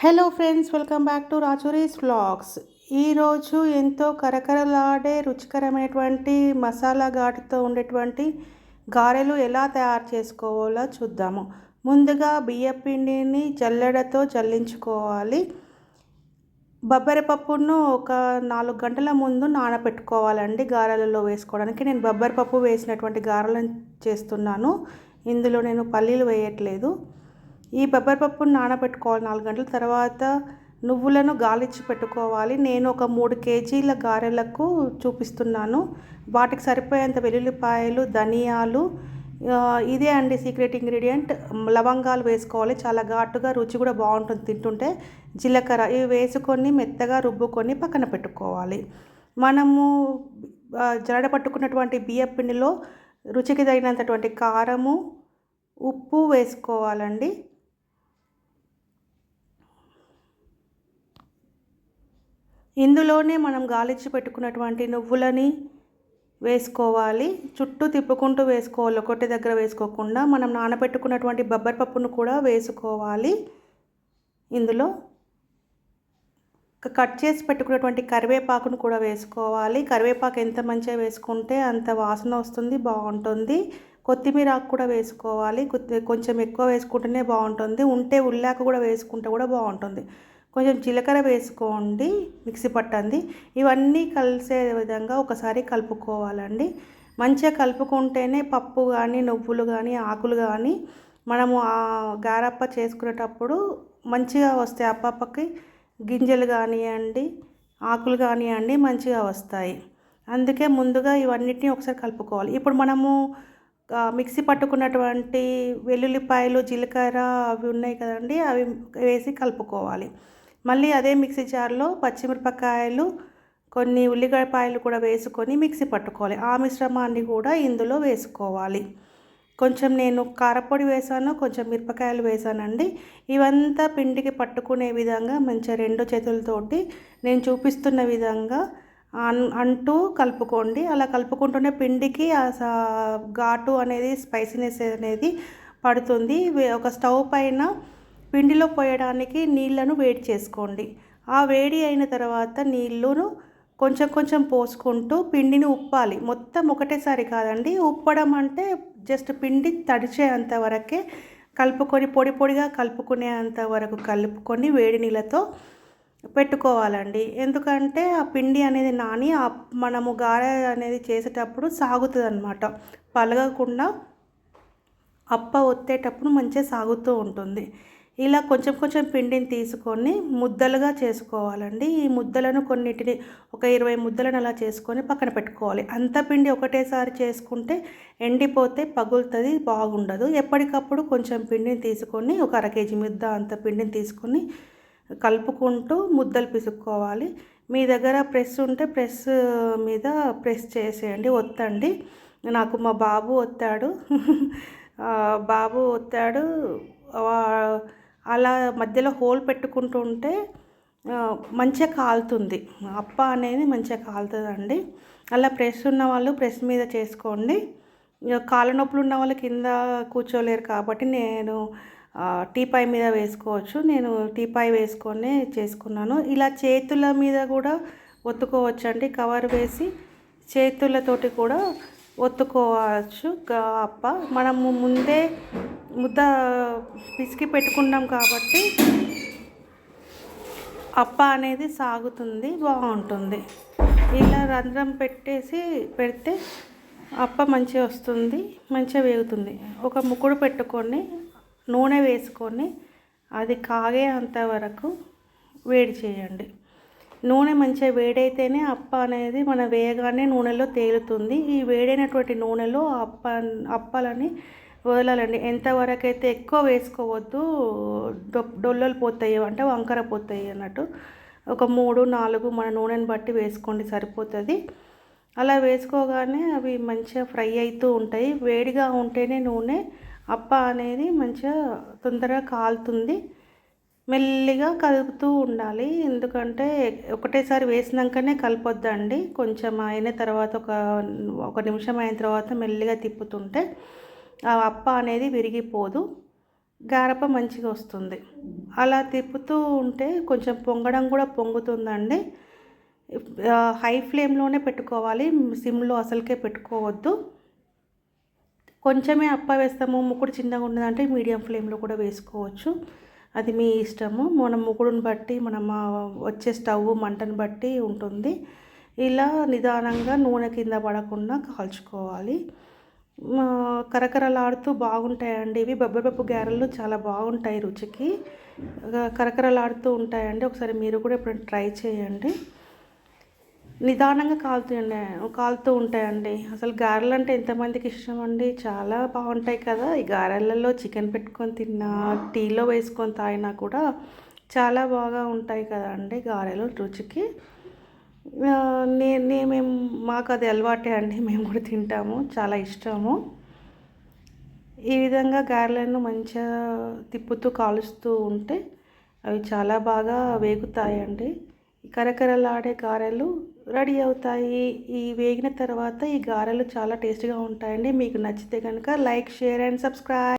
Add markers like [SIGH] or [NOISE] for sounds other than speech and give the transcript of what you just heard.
Hello friends welcome back to Rachuri's vlogs ఈరోజు ఎంతో కరకరలాడే రుచికరమైనటువంటి మసాలా ఘాటుతో ఉండేటువంటి గారెలు ఎలా తయారు చేసుకోవాలో చూద్దాము. ముందుగా బియ్యపిండిని జల్లెడతో జల్లించుకోవాలి. బొబ్బరి పప్పును ఒక నాలుగు గంటల ముందు నానబెట్టుకోవాలండి గారెలలో వేసుకోవడానికి. నేను బొబ్బరి పప్పు వేసినటువంటి గారెలను చేస్తున్నాను. ఇందులో నేను పల్లీలు వేయట్లేదు. ఈ బొబ్బరి పప్పును నానబెట్టుకోవాలి. నాలుగు గంటల తర్వాత నువ్వులను గాలిచ్చి పెట్టుకోవాలి. నేను ఒక మూడు కేజీల గారెలకు చూపిస్తున్నాను. వాటికి సరిపోయేంత వెల్లుల్లిపాయలు ధనియాలు ఇదే అండి సీక్రెట్ ఇంగ్రీడియంట్. లవంగాలు వేసుకోవాలి. చాలా ఘాటుగా రుచి కూడా బాగుంటుంది తింటుంటే. జీలకర్ర ఇవి వేసుకొని మెత్తగా రుబ్బుకొని పక్కన పెట్టుకోవాలి. మనము జరడ పట్టుకున్నటువంటి బియ్యం పిండిలో రుచికి తగినంతటువంటి కారము ఉప్పు వేసుకోవాలండి. ఇందులోనే మనం గాలిచ్చి పెట్టుకున్నటువంటి నువ్వులని వేసుకోవాలి. చుట్టూ తిప్పుకుంటూ వేసుకోవాలి. ఒకటి దగ్గర వేసుకోకుండా మనం నానబెట్టుకున్నటువంటి బొబ్బరి పప్పును కూడా వేసుకోవాలి. ఇందులో కట్ చేసి పెట్టుకున్నటువంటి కరివేపాకును కూడా వేసుకోవాలి. కరివేపాకు ఎంత మంచిగా వేసుకుంటే అంత వాసన వస్తుంది బాగుంటుంది. కొత్తిమీర ఆకు కూడా వేసుకోవాలి. కొంచెం ఎక్కువ వేసుకుంటేనే బాగుంటుంది. ఉంటే ఉల్లాక కూడా వేసుకుంటే కూడా బాగుంటుంది. కొంచెం జీలకర్ర వేసుకోండి మిక్సీ పట్టండి. ఇవన్నీ కలిసే విధంగా ఒకసారి కలుపుకోవాలండి. మంచిగా కలుపుకుంటేనే పప్పు కానీ నువ్వులు కానీ ఆకులు కానీ మనము ఆ గారప్ప చేసుకునేటప్పుడు మంచిగా వస్తాయి. అప్పప్పకి గింజలు కానివ్వండి ఆకులు కానివ్వండి మంచిగా వస్తాయి. అందుకే ముందుగా ఇవన్నిటిని ఒకసారి కలుపుకోవాలి. ఇప్పుడు మనము మిక్సీ పట్టుకున్నటువంటి వెల్లుల్లిపాయలు జీలకర్ర అవి ఉన్నాయి కదండి అవి వేసి కలుపుకోవాలి. మళ్ళీ అదే మిక్సీ జార్లో పచ్చిమిరపకాయలు కొన్ని ఉల్లిగడ్డపాయలు కూడా వేసుకొని మిక్సీ పట్టుకోవాలి. ఆ మిశ్రమాన్ని కూడా ఇందులో వేసుకోవాలి. కొంచెం నేను కారపొడి వేసాను కొంచెం మిరపకాయలు వేసానండి. ఇవంతా పిండికి పట్టుకునే విధంగా మంచిగా రెండు చేతులతోటి నేను చూపిస్తున్న విధంగా అన్ అంటూ కలుపుకోండి. అలా కలుపుకుంటూనే పిండికి ఆ సా- ఘాటు అనేది స్పైసీనెస్ అనేది పడుతుంది. ఒక స్టవ్ పైన పిండిలో పోయడానికి నీళ్ళను వేడి చేసుకోండి. ఆ వేడి అయిన తర్వాత నీళ్ళను కొంచెం కొంచెం పోసుకుంటూ పిండిని ఉప్పాలి. మొత్తం ఒకటేసారి కాదండి ఉప్పడం అంటే జస్ట్ పిండి తడిచేంత వరకే కలుపుకొని పొడి పొడిగా కలుపుకునేంత వరకు కలుపుకొని వేడి నీళ్ళతో పెట్టుకోవాలండి. ఎందుకంటే ఆ పిండి అనేది నాని ఆ మనము గారె అనేది చేసేటప్పుడు సాగుతుంది అనమాట పలగకుండా అప్ప ఒత్తేటప్పుడు మంచిగా సాగుతూ ఉంటుంది. ఇలా కొంచెం కొంచెం పిండిని తీసుకొని ముద్దలుగా చేసుకోవాలండి. ఈ ముద్దలను కొన్నిటిని ఒక ఇరవై ముద్దలను అలా చేసుకొని పక్కన పెట్టుకోవాలి. అంత పిండి ఒకటేసారి చేసుకుంటే ఎండిపోతే పగులుతుంది బాగుండదు. ఎప్పటికప్పుడు కొంచెం పిండిని తీసుకొని ఒక అర కేజీ ముద్ద అంత పిండిని తీసుకొని కలుపుకుంటూ ముద్దలు పిసుక్కోవాలి. మీ దగ్గర ప్రెస్ ఉంటే ప్రెస్ మీద ప్రెస్ చేసేయండి. ఒత్తండి. నాకు మా బాబు ఒత్తాడు. బాబు ఒత్తాడు. అలా మధ్యలో హోల్ పెట్టుకుంటుంటే ఉంటే మంచిగా కాలుతుంది. అప్ప అనేది మంచిగా కాలుతుందండి. అలా ప్రెస్ ఉన్న వాళ్ళు ప్రెస్ మీద చేసుకోండి. ఇక కాళ్ళ నొప్పులు ఉన్న వాళ్ళు కింద కూర్చోలేరు కాబట్టి నేను టీపాయ్ మీద వేసుకోవచ్చు. నేను టీపాయ్ వేసుకొని చేసుకున్నాను. ఇలా చేతుల మీద కూడా ఒత్తుకోవచ్చండి. కవర్ వేసి చేతులతోటి కూడా ఒత్తుకోవచ్చు. అప్ప. మనము ముందే ముద్ద పిసికి పెట్టుకున్నాం కాబట్టి అప్ప అనేది సాగుతుంది బాగుంటుంది. ఇలా రంధ్రం పెట్టేసి పెడితే అప్ప మంచిగా వస్తుంది మంచిగా వేగుతుంది. ఒక ముక్కుడు పెట్టుకొని నూనె వేసుకొని అది కాగేంత వరకు వేడి చేయండి. నూనె మంచిగా వేడైతేనే అప్ప అనేది మన వేయగానే నూనెలో తేలుతుంది. ఈ వేడైనటువంటి నూనెలో అప్ప అప్పలని వదలాలండి. ఎంతవరకు అయితే ఎక్కువ వేసుకోవద్దు డొ డొల్లలు పోతాయి అంటే వంకర పోతాయి అన్నట్టు. ఒక మూడు నాలుగు మన నూనెని బట్టి వేసుకోండి సరిపోతుంది. అలా వేసుకోగానే అవి మంచిగా ఫ్రై అవుతూ ఉంటాయి. వేడిగా ఉంటేనే నూనె అప్ప అనేది మంచిగా తొందరగా కాలుతుంది. మెల్లిగా కలుపుతూ ఉండాలి. ఎందుకంటే ఒకటేసారి వేసినాకనే కలపొద్దండి. కొంచెం అయిన తర్వాత ఒక ఒక నిమిషం అయిన తర్వాత మెల్లిగా తిప్పుతుంటే ఆ అప్ప అనేది విరిగిపోదు. గారప మంచిగా వస్తుంది. అలా తిప్పుతూ ఉంటే కొంచెం పొంగడం కూడా పొంగుతుందండి. హై ఫ్లేమ్లోనే పెట్టుకోవాలి. సిమ్లో అసలుకే పెట్టుకోవద్దు. కొంచెమే అప్ప వేస్తాము. ముక్కుడు చిన్నగా ఉన్నదంటే మీడియం ఫ్లేమ్లో కూడా వేసుకోవచ్చు. అది మీ ఇష్టము. మన ముక్కుడుని బట్టి మనం వచ్చే స్టవ్ మంటను బట్టి ఉంటుంది. ఇలా నిదానంగా నూనె కింద పడకుండా కాల్చుకోవాలి. కరకరలాడుతూ బాగుంటాయండి. ఇవి బొబ్బరపప్పు గారెలు చాలా బాగుంటాయి రుచికి. కరకరలాడుతూ ఉంటాయండి. ఒకసారి మీరు కూడా ఎప్పుడైనా ట్రై చేయండి. నిదానంగా కాలుతుండే కాలుతూ ఉంటాయండి. అసలు గారెలు అంటే ఎంతమందికి ఇష్టం అండి? చాలా బాగుంటాయి కదా. ఈ గారెలలో చికెన్ పెట్టుకొని తిన్నా టీలో వేసుకొని తాగినా కూడా చాలా బాగా ఉంటాయి కదండి గారెలు రుచికి. నే మేము మాకు అది అలవాటే అండి. [LAUGHS] మేము కూడా తింటాము. చాలా ఇష్టము. ఈ విధంగా గారెలను మంచిగా తిప్పుతూ కాలుస్తూ ఉంటే అవి చాలా బాగా వేగుతాయండి. కరకరలాడే గారెలు రెడీ అవుతాయి. ఈ వేగిన తర్వాత ఈ గారెలు చాలా టేస్ట్గా ఉంటాయండి. మీకు నచ్చితే కనుక లైక్ షేర్ అండ్ సబ్స్క్రైబ్.